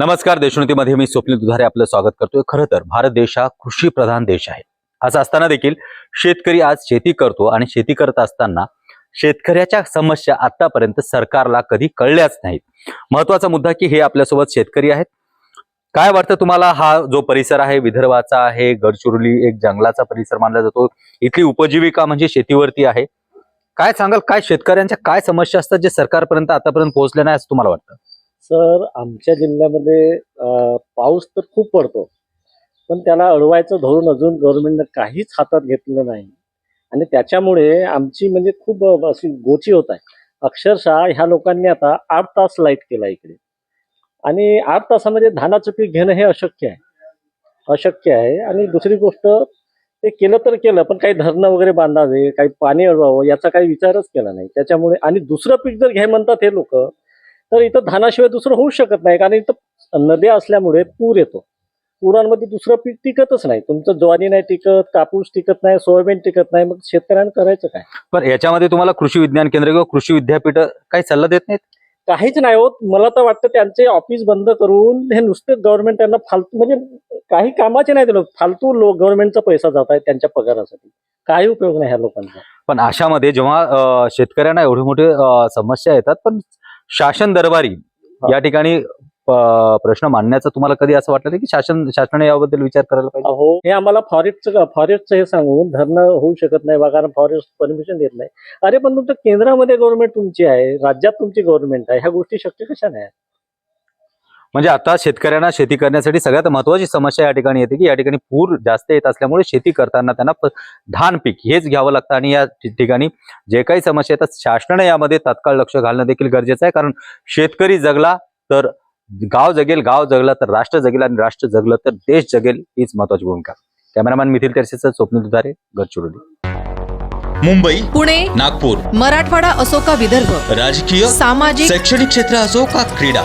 नमस्कार देशोन्नतीमध्ये मी स्वप्नील दुधारे आपलं स्वागत करतोय. खरं तर भारत देश हा कृषी प्रधान देश आहे. असं असताना देखील शेतकरी आज शेती करतो आणि शेती करत असताना शेतकऱ्याच्या समस्या आतापर्यंत सरकारला कधी कळल्याच नाहीत. महत्त्वाचा मुद्दा की हे आपल्यासोबत शेतकरी आहेत. काय वाटतं तुम्हाला? हा जो परिसर आहे विदर्भाचा आहे गडचिरोली एक जंगलाचा परिसर मानला जातो. इथली उपजीविका म्हणजे शेतीवरती आहे. काय सांगाल? काय शेतकऱ्यांच्या काय समस्या असतात जे सरकारपर्यंत आतापर्यंत पोहोचल्या नाही असं तुम्हाला वाटतं? सर आमच्या जिल्ह्यामध्ये पाऊस तर खूप पडतो. पण त्याला अडवायचं धोरण अजून गव्हर्नमेंटनं काहीच हातात घेतलेलं नाही. आणि त्याच्यामुळे आमची म्हणजे खूप अशी गोची होत आहे. अक्षरशः ह्या लोकांनी आता आठ तास लाइट केला इकडे. आणि आठ तासामध्ये धानाचं पीक घेणं हे अशक्य आहे. अशक्य आहे. आणि दुसरी गोष्ट ते केलं तर केलं पण काही धरणं वगैरे बांधावे काही पाणी अडवावं याचा काही विचारच केला नाही. त्याच्यामुळे आणि दुसरं पीक जर घ्याय म्हणतात हे लोक तर इथं धानाशिवाय दुसरं होऊ शकत नाही कारण इथं नद्या असल्यामुळे पूर येतो. पुरांमध्ये दुसरं पीक टिकतच नाही. तुमचं ज्वारी नाही टिकत कापूस टिकत नाही सोयाबीन टिकत नाही मग शेतकऱ्यांना करायचं काय? पण याच्यामध्ये तुम्हाला कृषी विज्ञान केंद्र किंवा कृषी विद्यापीठ काही सल्ला देत नाहीत? काहीच नाही होत. मला तर वाटतं त्यांचे ऑफिस बंद करून हे नुसते गव्हर्नमेंट त्यांना फालतू म्हणजे काही कामाचे नाही दिलं फालतू लोक गव्हर्नमेंटचा पैसा जात आहे त्यांच्या पगारासाठी. काही उपयोग नाही ह्या लोकांचा. पण अशामध्ये जेव्हा शेतकऱ्यांना एवढे मोठे समस्या येतात पण शासन दरबारी या ठिकाणी प्रश्न मांडण्याचं तुम्हाला कधी असं वाटलं की शासन शासनाने याबद्दल विचार करायला पाहिजे? अहो हे आम्हाला फॉरेस्टचं फॉरेस्टचं हे सांगून धरणं होऊ शकत नाही बा कारण फॉरेस्ट परमिशन देत नाही. अरे पण तुमचं केंद्रामध्ये गव्हर्नमेंट तुमची आहे राज्यात तुमची गव्हर्नमेंट आहे ह्या गोष्टी शक्य कशा नाही? म्हणजे आता शेतकऱ्यांना शेती करण्यासाठी सगळ्यात महत्वाची समस्या या ठिकाणी येते की या ठिकाणी पूर जास्त येत असल्यामुळे शेती करताना त्यांना धान पीक हेच घ्यावं लागतं आणि या ठिकाणी जे काही समस्या येतात शासनाने यामध्ये तात्काळ लक्ष घालणं देखील गरजेचं आहे. कारण शेतकरी जगला तर गाव जगेल गाव जगला तर राष्ट्र जगेल आणि राष्ट्र जगलं तर देश जगेल हीच महत्वाची भूमिका. कॅमेरामॅन मिथिल तेरसेचं स्वप्नील दुधारे गडचिरोली. मुंबई पुणे नागपूर. मराठवाडा असो का विदर्भ? राजकीय सामाजिक शैक्षणिक क्षेत्र असो का क्रीडा?